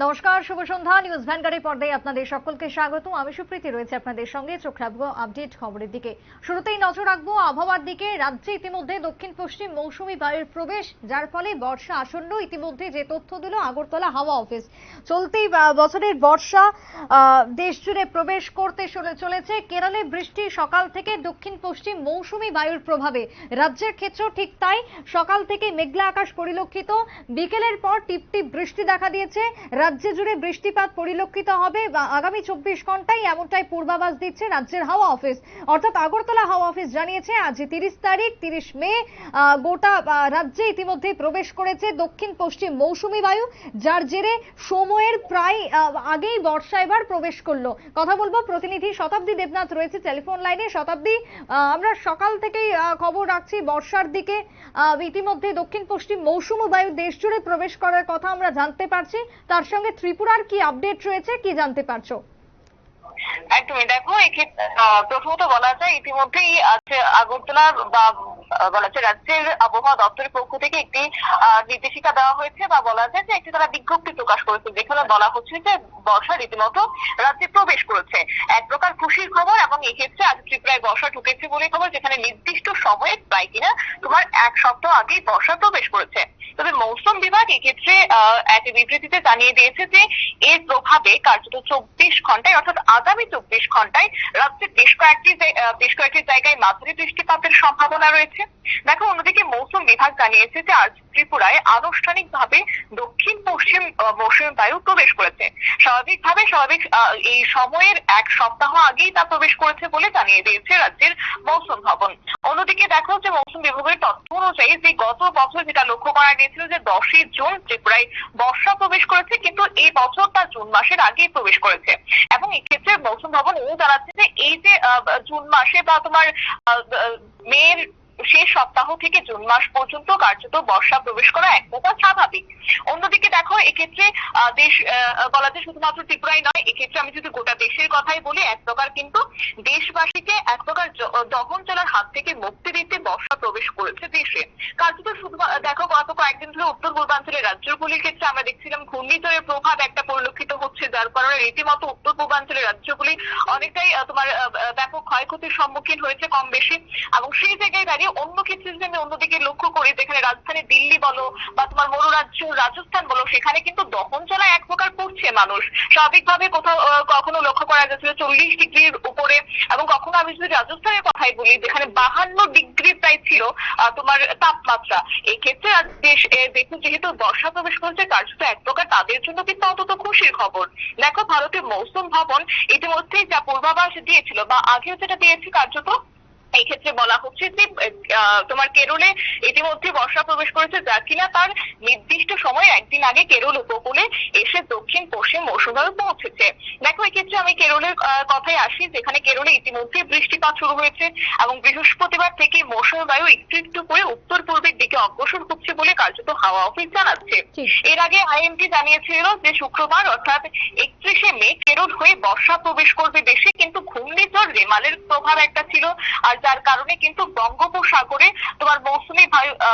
নমস্কার, শুভ সন্ধ্যা। নিউজ ভ্যানগাড়ির পর্দায় আপনাদের সকলকে স্বাগত আমি সুপ্রীতি, রয়েছে আপনাদের সঙ্গে। চোখ রাখব আপডেট খবরের দিকে। শুরুতেই নজর রাখব আবহাওয়ার দিকে। রাজ্যে ইতিমধ্যে দক্ষিণ পশ্চিম মৌসুমী বায়ুর প্রবেশ, যার ফলে বর্ষা আসন্ন। ইতিমধ্যে যে তথ্য দিল আগরতলা হাওয়া অফিস। চলতি বছরের বর্ষা দেশ জুড়ে প্রবেশ করতে চলে- চলেছে। কেরলে বৃষ্টি সকাল থেকে দক্ষিণ পশ্চিম মৌসুমী বায়ুর প্রভাবে। রাজ্যের ক্ষেত্রেও ঠিক তাই। সকাল থেকে মেঘলা আকাশ পরিলক্ষিত। বিকেলের পর টিপটিপ বৃষ্টি দেখা দিয়েছে। রাজ্য জুড়ে বৃষ্টিপাত পরিলক্ষিত হবে। আগামী চব্বিশ ঘন্টায় এমনটাই পূর্বাভাস দিচ্ছে রাজ্যের হাওয়া অফিস। অর্থাৎ আগরতলা হাওয়া অফিস জানিয়েছে, আজ তিরিশ তারিখ, তিরিশ মে গোটা রাজ্যে ইতিমধ্যে প্রবেশ করেছে দক্ষিণ পশ্চিম মৌসুমী বায়ু, যার জেরে সময়ের প্রায় আগেই বর্ষা এবার প্রবেশ করল। কথা বলব, প্রতিনিধি শতাব্দী দেবনাথ রয়েছে টেলিফোন লাইনে। শতাব্দী আমরা সকাল থেকেই খবর রাখছি বর্ষার দিকে। ইতিমধ্যে দক্ষিণ পশ্চিম মৌসুমী বায়ু দেশ জুড়ে প্রবেশ করার কথা আমরা জানতে পারছি। তার সঙ্গে ত্রিপুরার কি আপডেট রয়েছে, কি জানতে পারছ? একদমই। দেখো, এক্ষেত্রে প্রথমত বলা যায়, ইতিমধ্যেই আছে আগরতলা বা বলা যায় রাজ্যের আবহাওয়া দপ্তরের পক্ষ থেকে একটি নির্দেশিকা দেওয়া হয়েছে বা বলা যায় যে একটি তারা বিজ্ঞপ্তি প্রকাশ করেছে। যেখানে বলা হচ্ছে যে বর্ষা রীতিমতো রাজ্যে প্রবেশ করেছে। এক প্রকার খুশির খবর এবং এক্ষেত্রে আজ ত্রিপুরায় বর্ষা ঢুকেছে বলে খবর, যেখানে নির্দিষ্ট সময়ে প্রায় কিনা তোমার এক সপ্তাহ আগেই বর্ষা প্রবেশ করেছে। তবে মৌসুম বিভাগ এক্ষেত্রে এক বিবৃতিতে জানিয়ে দিয়েছে যে এর প্রভাবে কার্যত চব্বিশ ঘন্টায়, অর্থাৎ আগামী চব্বিশ ঘন্টায় রাজ্যের বেশ কয়েকটি বেশ কয়েকটি জায়গায় মাঝারি বৃষ্টিপাতের সম্ভাবনা রয়েছে। দেখো, অন্যদিকে মৌসুম বিভাগ জানিয়েছে যে আজ ত্রিপুরায় আনুষ্ঠানিকভাবে দক্ষিণ পশ্চিম মৌসুমী বায়ু প্রবেশ করেছে। স্বাভাবিকভাবে, স্বাভাবিক এই সময়ের এক সপ্তাহ আগেই তা প্রবেশ করেছে বলে জানিয়ে দিয়েছে রাজ্যের মৌসুম ভবন। অন্যদিকে দেখো যে মৌসুম বিভাগের তথ্য অনুযায়ী যে গত বছর যেটা লক্ষ্য করা গিয়েছিল যে দশই জুন ত্রিপুরায় বর্ষা প্রবেশ করেছে, কিন্তু এই বছর তা জুন মাসের আগেই প্রবেশ করেছে। এবং এক্ষেত্রে মৌসুম ভবন এও জানাচ্ছে যে এই যে জুন মাসে বা তোমার মের শেষ সপ্তাহ থেকে জুন মাস পর্যন্ত কার্যত বর্ষা প্রবেশ করা এক প্রকার স্বাভাবিক। অন্যদিকে দেখো, এক্ষেত্রে দেশ বলা যায় শুধুমাত্র ত্রিপুরাই নয়, এক্ষেত্রে আমি যদি গোটা দেশের কথাই বলি, এক প্রকার কিন্তু দেশবাসীকে এক প্রকার দহন জলার হাত থেকে মুক্তি দিতে বর্ষা প্রবেশ করেছে দেশে। কার্যত শুধু দেখো, গত কয়েকদিন ধরে উত্তর পূর্বাঞ্চলের রাজ্যগুলির ক্ষেত্রে আমরা দেখছিলাম ঘূর্ণিঝড়ের প্রভাব একটা পরিলক্ষিত হচ্ছে, যার কারণে রীতিমতো উত্তর পূর্বাঞ্চলের রাজ্যগুলি অনেকটাই তোমার ব্যাপক ক্ষয়ক্ষতির সম্মুখীন হয়েছে কম বেশি। এবং সেই জায়গায় দাঁড়িয়ে অন্য ক্ষেত্রে যদি আমি অন্যদিকে লক্ষ্য করি যেখানে রাজধানী দিল্লি বলো বা তোমার মরু রাজ্য রাজস্থান বলো, সেখানে কিন্তু দহন জ্বালা এক প্রকার করছে মানুষ। স্বাভাবিকভাবে কোথাও কখনো লক্ষ্য করা যাচ্ছিল চল্লিশ ডিগ্রির উপরে এবং কখনো আমি যদি রাজস্থানের কথাই বলি, যেখানে বাহান্ন ডিগ্রি প্রায় ছিল তোমার তাপমাত্রা। এই ক্ষেত্রে দেশ দেখুন যেহেতু বর্ষা প্রবেশ করেছে কার্যত এক প্রকার তাদের জন্য কিন্তু অন্তত খুশির খবর। দেখো ভারতের মৌসুম ভবন ইতিমধ্যেই যা পূর্বাভাস দিয়েছিল বা আগেও যেটা দিয়েছে কার্যত এই ক্ষেত্রে বলা হচ্ছে যে তোমার কেরলে ইতিমধ্যে বর্ষা প্রবেশ করেছে যা কিনা তার নির্দিষ্ট সময় একদিন আগে কেরল উপকূলে এসে দক্ষিণ পশ্চিম মৌসুমে পৌঁছেছে। দেখো এক্ষেত্রে আমি কেরলের কথায় আসি যেখানে কেরলে ইতিমধ্যে বৃষ্টিপাত শুরু হয়েছে এবং বৃহস্পতিবার থেকে মৌসুমী বায়ু একটু একটু করে উত্তর পূর্বের দিকে অগ্রসর হচ্ছে বলে কার্যত হাওয়া অফিস জানাচ্ছে। এর আগে আইএমডি জানিয়েছিল যে শুক্রবার অর্থাৎ একত্রিশে কেরল হয়ে বর্ষা প্রবেশ করবে দেশে, কিন্তু ঘূর্ণিঝড় রেমালের প্রভাব একটা ছিল, আর যার কারণে কিন্তু বঙ্গোপসাগরে তোমার মৌসুমী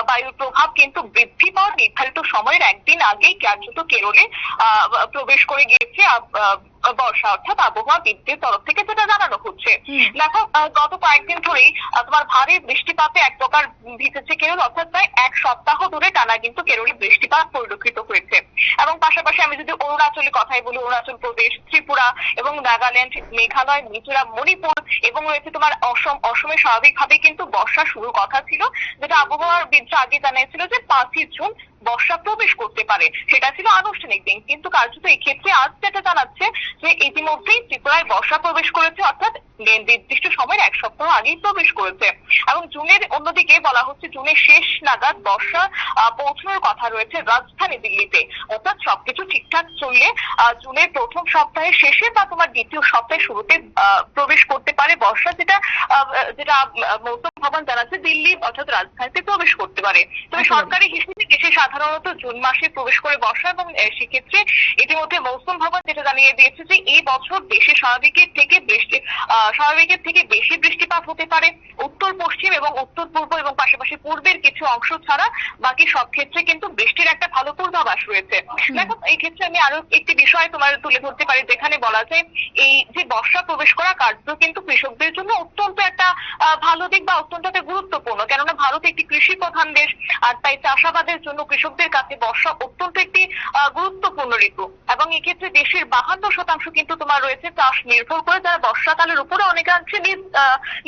বায়ুর প্রভাব কিন্তু বৃদ্ধি পাওয়ার নির্ধারিত সময়ের একদিন আগেই কার্যত কেরলে প্রবেশ করে গিয়েছে। বর্ষা অর্থাৎ আবহাওয়া বিদ্যুতের তরফ থেকে যেটা জানানো হচ্ছে। দেখো গত কয়েকদিন ধরেই তোমার ভারী বৃষ্টিপাতে এক প্রকার ভিজেছে কেরল অর্থাৎ প্রায় এক সপ্তাহ ধরে টানা কিন্তু কেরলে বৃষ্টিপাত পরিলক্ষিত হয়েছে। এবং পাশাপাশি আমি যদি অরুণাচলের কথাই বলি অরুণাচল প্রদেশ ত্রিপুরা এবং নাগাল্যান্ড মেঘালয় মিজোরাম মণিপুর এবং রয়েছে তোমার অসম অসমে স্বাভাবিকভাবে কিন্তু বর্ষা শুরুর কথা ছিল যেটা আবহাওয়ার বিদরা আগে জানিয়েছিল যে পাঁচই জুন বর্ষা প্রবেশ করতে পারে। সেটা ছিল আনুষ্ঠানিক দিন। কিন্তু কার্যত এই ক্ষেত্রে আজ যেটা জানাচ্ছে যে ইতিমধ্যেই ত্রিপুরায় বর্ষা প্রবেশ করেছে অর্থাৎ নির্দিষ্ট সময়ের এক সপ্তাহ আগেই প্রবেশ করেছে। এবং জুনের অন্যদিকে বলা হচ্ছে জুনের শেষ নাগাদ বর্ষা পৌঁছানোর কথা রয়েছে রাজধানী দিল্লিতে। অর্থাৎ সবকিছু ঠিকঠাক চললে আহ, জুনের প্রথম সপ্তাহের শেষে বা তোমার দ্বিতীয় সপ্তাহের শুরুতে আহ, প্রবেশ করতে পারে বর্ষা যেটা আহ, যেটা মৌসুম ভবন জানাচ্ছে দিল্লি অর্থাৎ রাজধানীতে প্রবেশ করতে পারে। তবে সরকারি হিসেবে দেশে সাধারণত জুন মাসে প্রবেশ করে বর্ষা এবং সেক্ষেত্রে ইতিমধ্যে মৌসুম ভবন যেটা জানিয়ে দিয়েছে যে এই বছর দেশে স্বাভাবিকের থেকে বৃষ্টি স্বাভাবিকের থেকে বেশি বৃষ্টিপাত হতে পারে। উত্তর পশ্চিম এবং উত্তর পূর্ব এবং পাশাপাশি পূর্বের কিছু অংশ ছাড়া বাকি সব ক্ষেত্রে কিন্তু বৃষ্টির একটা ভালো পূর্বাভাস রয়েছে। দেখো এই ক্ষেত্রে আমি আরও একটি বিষয় তোমার তুলে ধরতে পারি যেখানে বলা যায় এই যে বর্ষা প্রবেশ করা কার্য কিন্তু কৃষকদের জন্য অত্যন্ত একটা আহ, ভালো দিক বা অত্যন্ত একটা গুরুত্বপূর্ণ। কেননা ভারত একটি কৃষি প্রধান দেশ আর তাই চাষাবাদের জন্য কৃষকদের কাছে বর্ষা অত্যন্ত একটি গুরুত্বপূর্ণ ঋতু। এবং এক্ষেত্রে দেশের বাহান্ন শতাংশ কিন্তু তোমার রয়েছে চাষ নির্ভর করে, যারা বর্ষাকালের উপরে অনেকাংশে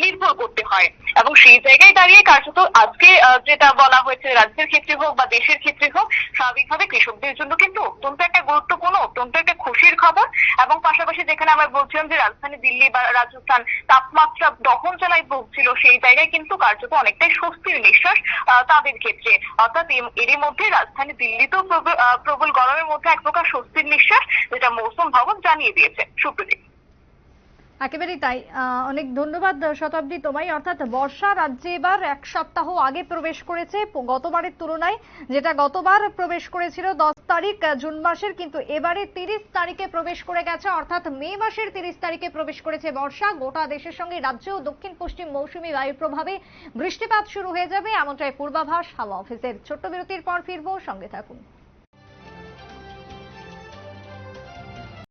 নির্ভর করতে হয়। এবং সেই জায়গায় দাঁড়িয়ে কার্যত আজকে যেটা বলা হয়েছে রাজ্যের ক্ষেত্রে হোক বা দেশের ক্ষেত্রে হোক, স্বাভাবিকভাবে কৃষকদের জন্য কিন্তু অত্যন্ত একটা গুরুত্বপূর্ণ, অত্যন্ত একটা খুশির খবর, এবং পাশাপাশি যেখানে আমরা বলছিলাম যে রাজধানী দিল্লি বা রাজস্থান তাপমাত্রা দহন জেলায় ভুগছিল সেই জায়গায় কিন্তু কার্যত অনেকটাই স্বস্তির নিঃশ্বাস তাদের ক্ষেত্রে। অর্থাৎ এরই মধ্যে রাজধানী দিল্লিতেও প্রবল- গরমের মধ্যে এক প্রকার স্বস্তির নিঃশ্বাস, যেটা মৌসুম ভবন জানিয়ে দিয়েছে। সুপ্রদীপ। একেবারেই তাই। অনেক ধন্যবাদ শতাব্দী তোমায়। অর্থাৎ বর্ষা রাজ্যে এবার এক সপ্তাহ আগে প্রবেশ করেছে গতবারের তুলনায়, যেটা গতবার প্রবেশ করেছিল দশ তারিখ জুন মাসের, কিন্তু এবারে তিরিশ তারিখে প্রবেশ করে গেছে, অর্থাৎ মে মাসের তিরিশ তারিখে প্রবেশ করেছে বর্ষা। গোটা দেশের সঙ্গে রাজ্য ও দক্ষিণ পশ্চিম মৌসুমী বায়ুর প্রভাবে বৃষ্টিপাত শুরু হয়ে যাবে, এমনটাই পূর্বাভাস হাওয়া অফিসের। ছোট্ট বিরতির পর ফিরবো, সঙ্গে থাকুন।